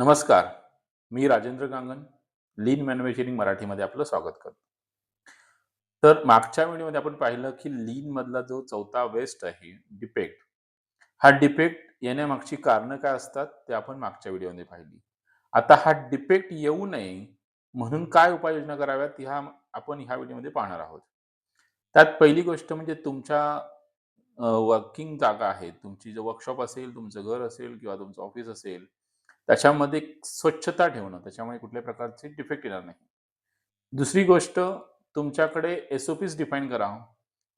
नमस्कार. मी राजेंद्र गांगण लीन मॅन्युफॅक्चरिंग मराठीमध्ये आपलं स्वागत करतो. तर मागच्या व्हिडिओमध्ये आपण पाहिलं की लीन मधला जो चौथा वेस्ट आहे डिपेक्ट हा डिपेक्ट येण्यामागची कारणं काय असतात ते आपण मागच्या व्हिडिओमध्ये पाहिली. आता हा डिपेक्ट येऊ नये म्हणून काय उपाययोजना कराव्यात ह्या आपण ह्या व्हिडिओमध्ये पाहणार आहोत. त्यात पहिली गोष्ट म्हणजे तुमच्या वर्किंग जागा आहे तुमची जो वर्कशॉप असेल तुमचं घर असेल किंवा तुमचं ऑफिस असेल त्याच्यामध्ये स्वच्छता ठेवणं त्याच्यामुळे कुठल्या प्रकारचे डिफेक्ट येणार नाही. दुसरी गोष्ट तुमच्याकडे एस ओ पीज डिफाईन करा.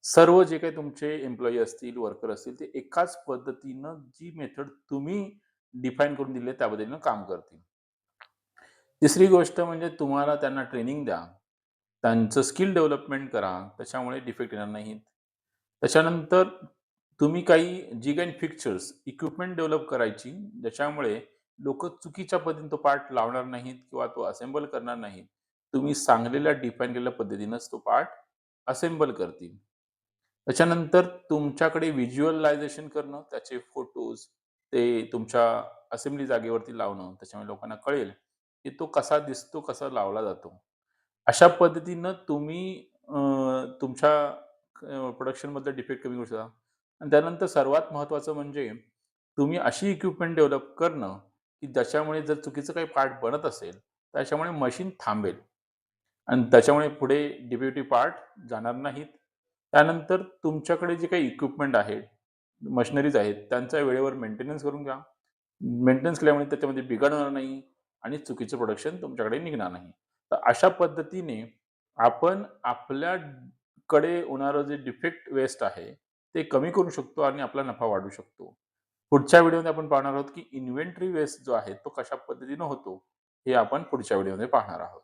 सर्व जे काही तुमचे एम्प्लॉई असतील वर्कर असतील ते एकाच पद्धतीनं जी मेथड तुम्ही डिफाईन करून दिली त्या पद्धतीनं काम करतील. तिसरी गोष्ट म्हणजे तुम्हाला त्यांना ट्रेनिंग द्या. त्यांचं स्किल डेव्हलपमेंट करा. त्याच्यामुळे डिफेक्ट येणार नाहीत. त्याच्यानंतर तुम्ही काही जी काही फिक्चर्स इक्विपमेंट डेव्हलप करायची ज्याच्यामुळे लोक चुकीच्या पद्धतीने तो पार्ट लावणार नाहीत किंवा तो असेंबल करणार नाहीत. तुम्ही सांगलेल्या डिफाईन केलेल्या पद्धतीनंच तो पार्ट असेंबल करतील. त्याच्यानंतर तुमच्याकडे व्हिज्युअलायझेशन करणं त्याचे फोटोज ते तुमच्या असेंब्ली जागेवरती लावणं त्याच्यामुळे लोकांना कळेल की तो कसा दिसतो कसा लावला जातो. अशा पद्धतीनं तुम्ही तुमच्या प्रोडक्शनमधलं डिफेक्ट कमी करू शकता. आणि त्यानंतर सर्वात महत्त्वाचं म्हणजे तुम्ही अशी इक्विपमेंट डेव्हलप करणं की ज्याच्यामुळे जर चुकीचं काही पार्ट बनत असेल त्याच्यामुळे मशीन थांबेल. आणि त्याच्यामुळे पुढे डिप्युटी पार्ट जाणार नाहीत. त्यानंतर तुमच्याकडे जे काही इक्विपमेंट आहेत मशिनरीज आहेत त्यांचा वेळेवर मेंटेनन्स करून घ्या. मेंटेनन्स केल्यामुळे त्याच्यामध्ये बिघाड होणार नाही आणि चुकीचं प्रोडक्शन तुमच्याकडे निघणार नाही. तर अशा पद्धतीने आपण आपल्याकडे होणारं जे डिफेक्ट वेस्ट आहे ते कमी करू शकतो आणि आपला नफा वाढवू शकतो. पुढच्या व्हिडिओमध्ये आपण पाहणार आहोत की इन्व्हेंटरी वेस्ट जो आहे तो कशा पद्धतीनं होतो हे आपण पुढच्या व्हिडिओमध्ये पाहणार आहोत.